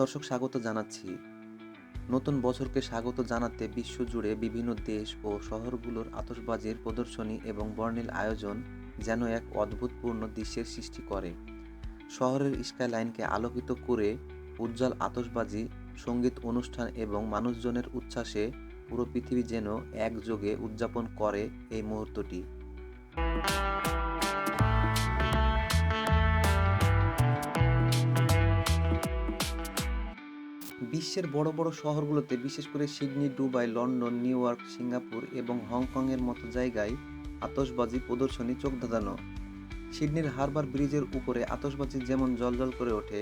দর্শক স্বাগত জানাচ্ছি। নতুন বছরকে স্বাগত জানাতে বিশ্বজুড়ে বিভিন্ন দেশ ও শহরগুলোর আতশবাজির প্রদর্শনী এবং বর্ণিল আয়োজন যেন এক অদ্ভুতপূর্ণ দৃশ্যের সৃষ্টি করে। শহরের স্কাইলাইনকে আলোকিত করে উজ্জ্বল আতশবাজি, সংগীত অনুষ্ঠান এবং মানুষজনের উচ্ছ্বাসে পুরো পৃথিবী যেন একযোগে উদযাপন করে এই মুহূর্তটি। বিশ্বের বড় বড় শহরগুলোতে, বিশেষ করে Sydney, Dubai, London, New York, Singapore এবং হংকংয়ের মতো জায়গায় আতশবাজি প্রদর্শনী চোখ ধাঁধানো সিডনির হারবার ব্রিজের উপরে আতশবাজি যেমন জলজল করে ওঠে,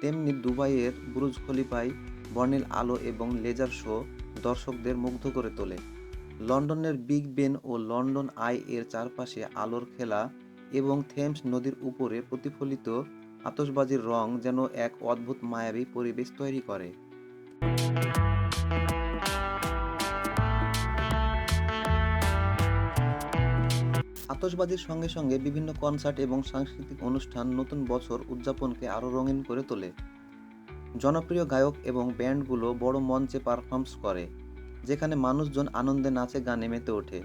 তেমনি দুবাইয়ের বুরুজ খলিফায় বর্ণিল আলো এবং লেজার শো দর্শকদের মুগ্ধ করে তোলে। লন্ডনের বিগ বেন ও লন্ডন আই এর চারপাশে আলোর খেলা এবং থেমস নদীর উপরে প্রতিফলিত আতশবাজির রং যেন এক অদ্ভুত মায়াবী পরিবেশ তৈরি করে। আতসবাজির সঙ্গে সঙ্গে বিভিন্ন কনসার্ট এবং সাংস্কৃতিক অনুষ্ঠান নতুন বছর উদযাপনকে আরও রঙিন করে তোলে। জনপ্রিয় গায়ক এবং ব্যান্ডগুলো বড় মঞ্চে পারফর্মস করে, যেখানে মানুষজন আনন্দে নাচে, গানে মেতে ওঠে।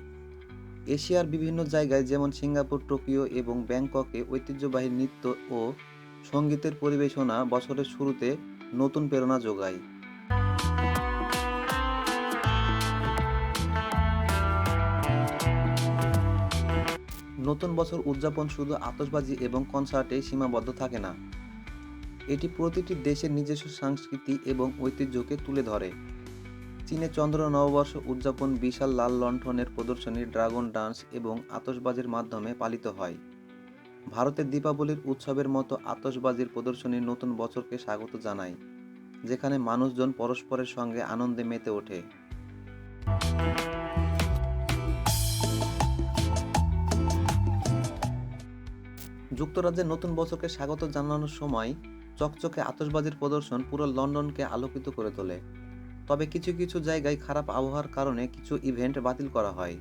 এশিয়ার বিভিন্ন জায়গায় যেমন সিঙ্গাপুর, টোকিও এবং ব্যাংককে ঐতিহ্যবাহী নৃত্য ও সঙ্গীতের পরিবেশনা বছরের শুরুতে নতুন প্রেরণা যোগায়। নতুন বছর উদযাপন শুধু আতশবাজি এবং কনসার্টে সীমাবদ্ধ থাকে না। এটি প্রতিটি দেশের নিজস্ব সংস্কৃতি এবং ঐতিহ্যকে তুলে ধরে। চীনে চন্দ্র নববর্ষ উদযাপন বিশাল লাল লণ্ঠনের প্রদর্শনী, ড্রাগন ডান্স এবং আতশবাজির মাধ্যমে পালিত হয়। ভারতের দীপাবলির উৎসবের মতো আতশবাজির প্রদর্শনী নতুন বছরকে স্বাগত জানায় যেখানে মানুষজন পরস্পরের সঙ্গে আনন্দে মেতে ওঠে। যুক্তরাজ্যের নতুন বছরকে স্বাগত জানানোর সময় চকচকে আতশবাজির প্রদর্শন পুরো লন্ডনকে আলোকিত করে তোলে। তবে কিছু কিছু জায়গায় খারাপ আবহাওয়ার কারণে কিছু ইভেন্ট বাতিল করা হয়।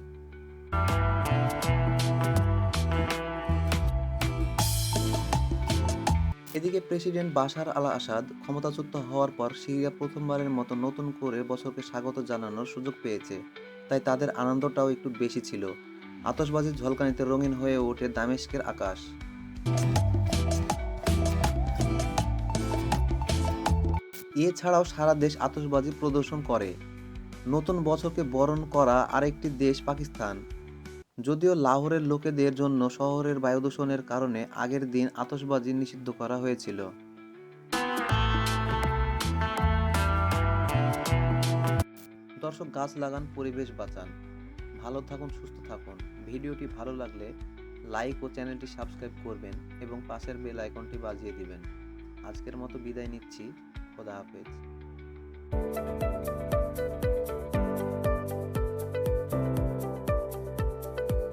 এদিকে প্রেসিডেন্ট বাশার আল আসাদ ক্ষমতাচ্যুত হওয়ার পর সিরিয়া প্রথমবারের মতো নতুন করে বছরকে স্বাগত জানানোর সুযোগ পেয়েছে। তাই তাদের আনন্দটাও একটু বেশি ছিল। আতশবাজির ঝলকানিতে রঙিন হয়ে ওঠে দামেস্কের আকাশ। এছাড়াও সারা দেশ আতশবাজি প্রদর্শন করে। নতুন বছরকে বরণ করা আরেকটি দেশ পাকিস্তান। যদিও লাহোরের লোকেদের জন্য শহরের বায়ুদূষণের কারণে আগের দিন আতশবাজি নিষিদ্ধ করা হয়েছিল। দর্শক, গাছ লাগান, পরিবেশ বাঁচান। ভালো থাকুন, সুস্থ থাকুন। ভিডিওটি ভালো লাগলে লাইক ও চ্যানেলটি সাবস্ক্রাইব করবেন এবং পাশের বেল আইকনটি বাজিয়ে দিবেন। আজকের মতো বিদায় নিচ্ছি। খোদা হাফেজ।